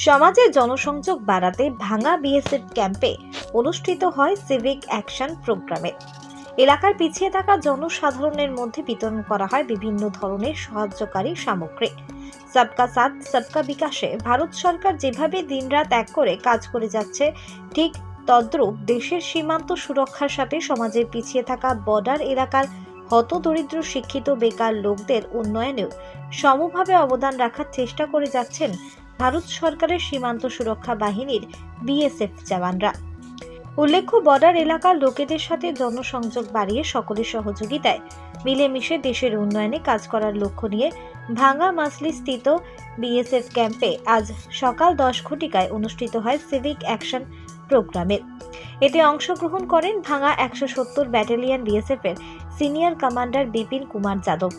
সমাজে জনসংযোগ বাড়াতে ভাঙা বিএসএফ ক্যাম্পে অনুষ্ঠিত হয় সিভিক অ্যাকশন প্রোগ্রামে। এলাকার পিছিয়ে থাকা জনসাধারণের মধ্যে বিতরণ করা হয় বিভিন্ন ধরনের সাহায্যকারী সামগ্রী। সবকা সাথ, সবকা বিকাশে ভারত সরকার যেভাবে দিনরাত এক করে কাজ করে যাচ্ছে, ঠিক তদ্রূপ দেশের সীমান্ত সুরক্ষার সাথে সমাজের পিছিয়ে থাকা বর্ডার এলাকার হতদরিদ্র শিক্ষিত বেকার লোকদের উন্নয়নেও সমভাবে অবদান রাখার চেষ্টা করে যাচ্ছেন ভারত সরকারের সীমান্ত সুরক্ষা বাহিনীর বিএসএফ জওয়ানরা। উল্লেখ্য, বর্ডার এলাকার লোকেদের সাথে জনসংযোগ বাড়িয়ে সকলের সহযোগিতায় মিলেমিশে দেশের উন্নয়নে কাজ করার লক্ষ্য নিয়ে ভাঙ্গা মাসলি স্থিত বিএসএফ ক্যাম্পে আজ সকাল দশ ঘটিকায় অনুষ্ঠিত হয় সিভিক অ্যাকশন প্রোগ্রামে। এতে অংশগ্রহণ করেন ভাঙা একশো সত্তর ব্যাটালিয়ন বিএসএফ এর senior commander Bipin Kumar Yadav.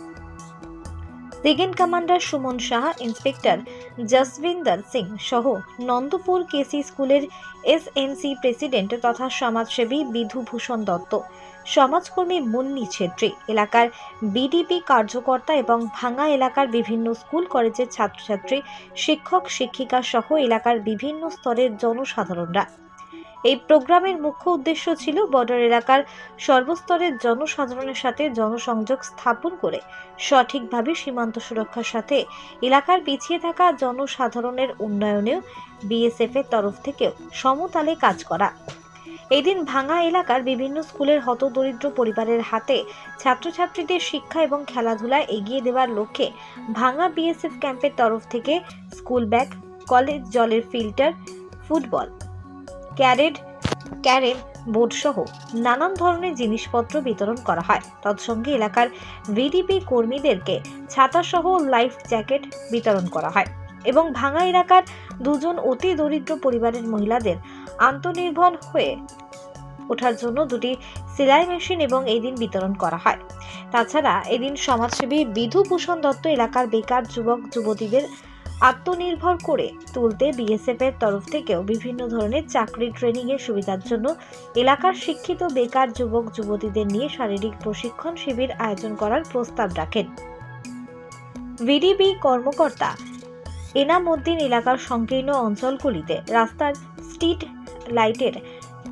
Second commander Suman Saha, inspector Jasbinder Singh সহ নন্দপুর কেসি স্কুলের এসএনসি প্রেসিডেন্ট তথা সমাজসেবী বিধুভূষণ দত্ত, সমাজকর্মী মুন্নি ছেত্রী, এলাকার বিডিপি কার্যকর্তা এবং ভাঙা এলাকার বিভিন্ন স্কুল কলেজের ছাত্রছাত্রী, শিক্ষক, শিক্ষিকা সহ এলাকার বিভিন্ন স্তরের জনসাধারণরা। এই প্রোগ্রামের মুখ্য উদ্দেশ্য ছিল বর্ডার এলাকার সর্বস্তরের জনসাধারণের সাথে জনসংযোগ স্থাপন করে সঠিকভাবে সীমান্ত সুরক্ষার সাথে এলাকার পিছিয়ে থাকা জনসাধারণের উন্নয়নেও বিএসএফ এর তরফ থেকেও সমতালে কাজ করা। এদিন ভাঙা এলাকার বিভিন্ন স্কুলের হতদরিদ্র পরিবারের হাতে ছাত্রছাত্রীদের শিক্ষা এবং খেলাধুলা এগিয়ে দেওয়ার লক্ষ্যে ভাঙা বিএসএফ ক্যাম্পের তরফ থেকে স্কুল ব্যাগ, কলেজ জলের filter, football carrom carrom board সহ নানান ধরনের জিনিসপত্র বিতরণ করা হয়। তৎসঙ্গে এলাকার ভিডিপি কর্মীদেরকে ছাতা সহ লাইফ জ্যাকেট বিতরণ করা হয় এবং ভাঙা এলাকার দুজন অতি দরিদ্র পরিবারের মহিলাদের আত্মনির্ভর হয়ে ওঠার জন্য দুটি সেলাই মেশিন এবং এই দিন বিতরণ করা হয়। তাছাড়া এদিন সমাজসেবী বিধুভূষণ দত্ত এলাকার বেকার যুবক, যুবতীদের আত্মনির্ভর করে তুলতে বিএসএফ এর তরফ থেকেও বিভিন্ন ধরনের চাকরি ট্রেনিং এর সুবিধার জন্য এলাকার শিক্ষিত বেকার যুবক, যুবতীদের নিয়ে শারীরিক প্রশিক্ষণ শিবির আয়োজন করার প্রস্তাব রাখেন। ভিডিবি কর্মকর্তা এনামুদ্দিন এলাকার সংকীর্ণ অঞ্চলগুলিতে রাস্তার স্ট্রিট লাইটের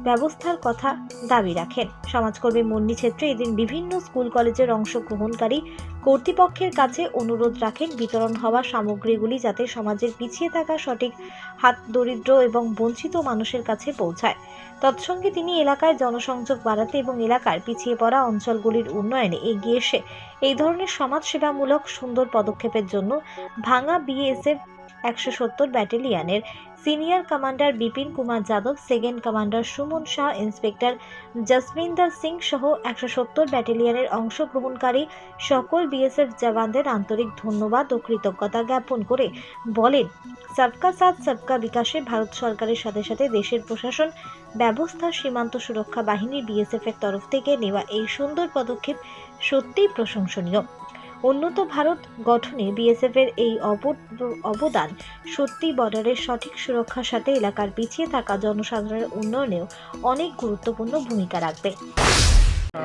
ব্যবস্থার কথা দাবি রাখেন। সমাজকর্মী মুন্নি ছেত্রী এদিন বিভিন্ন স্কুল কলেজের অংশগ্রহণকারী কর্তৃপক্ষের কাছে অনুরোধ রাখেন বিতরণ হওয়া সামগ্রীগুলি যাতে সমাজের পিছিয়ে থাকা সঠিক, হাত দরিদ্র এবং বঞ্চিত মানুষের কাছে পৌঁছায়। তৎসঙ্গে তিনি এলাকায় জনসংযোগ বাড়াতে এবং এলাকার পিছিয়ে পড়া অঞ্চলগুলির উন্নয়নে এগিয়ে এসে এই ধরনের সমাজসেবামূলক সুন্দর পদক্ষেপের জন্য ভাঙা বিএসএফ একশো সত্তর ব্যাটালিয়নের senior commander Bipin Kumar Yadav, second commander Suman Shah, inspector Jasminder Singh সহ একশো সত্তর ব্যাটালিয়নের অংশগ্রহণকারী সকল বিএসএফ জওয়ানদের আন্তরিক ধন্যবাদ ও কৃতজ্ঞতা জ্ঞাপন করে বলেন, সবকা সাথ, সবকা বিকাশে ভারত সরকারের সাথে সাথে দেশের প্রশাসন, ব্যবস্থা, সীমান্ত সুরক্ষা বাহিনী বিএসএফ এর তরফ থেকে নেওয়া এই সুন্দর পদক্ষেপ সত্যিই প্রশংসনীয়। উন্নত ভারত গঠনে বিএসএফ এর এই অব- অবদান সত্যি বর্ডারের সঠিক সুরক্ষার সাথে এলাকার পিছিয়ে থাকা জনসাধারণের উন্নয়নেও অনেক গুরুত্বপূর্ণ ভূমিকা রাখবে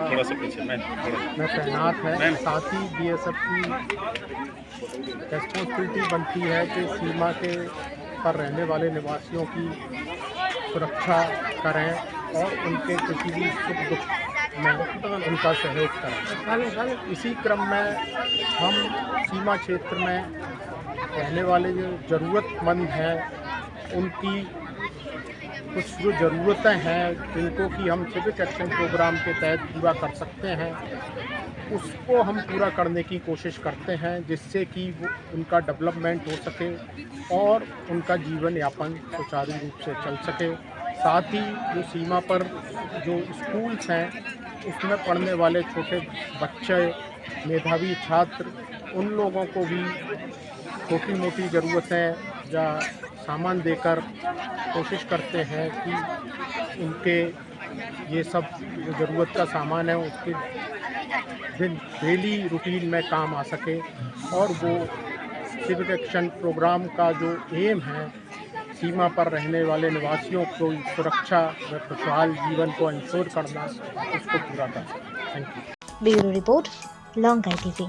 थोड़ा सा पीछे मैं थोड़ा में तैनात है मैम। साथ ही बीएसएफ की रिस्पॉन्सिबिलिटी बनती है कि सीमा के पर रहने वाले निवासियों की सुरक्षा करें और उनके किसी भी सुख दुख में उनका सहयोग करें। इसी क्रम में हम सीमा क्षेत्र में रहने वाले जो ज़रूरतमंद हैं, उनकी कुछ जो ज़रूरतें हैं, जिनको कि हम सिविक एक्शन प्रोग्राम के तहत पूरा कर सकते हैं, उसको हम पूरा करने की कोशिश करते हैं, जिससे कि वो उनका डेवलपमेंट हो सके और उनका जीवन यापन सुचारू रूप से चल सके। साथ ही जो सीमा पर जो स्कूल्स हैं उसमें पढ़ने वाले छोटे बच्चे, मेधावी छात्र, उन लोगों को भी छोटी मोटी ज़रूरतें या सामान देकर कोशिश करते हैं कि उनके ये सब जो ज़रूरत का सामान है, उसके दिन डेली रूटीन में काम आ सके और वो सिविक एक्शन प्रोग्राम का जो एम है सीमा पर रहने वाले निवासियों को सुरक्षा व खुशहाल जीवन को इंश्योर करना उसको पूरा कर thank you bureau report long I TV.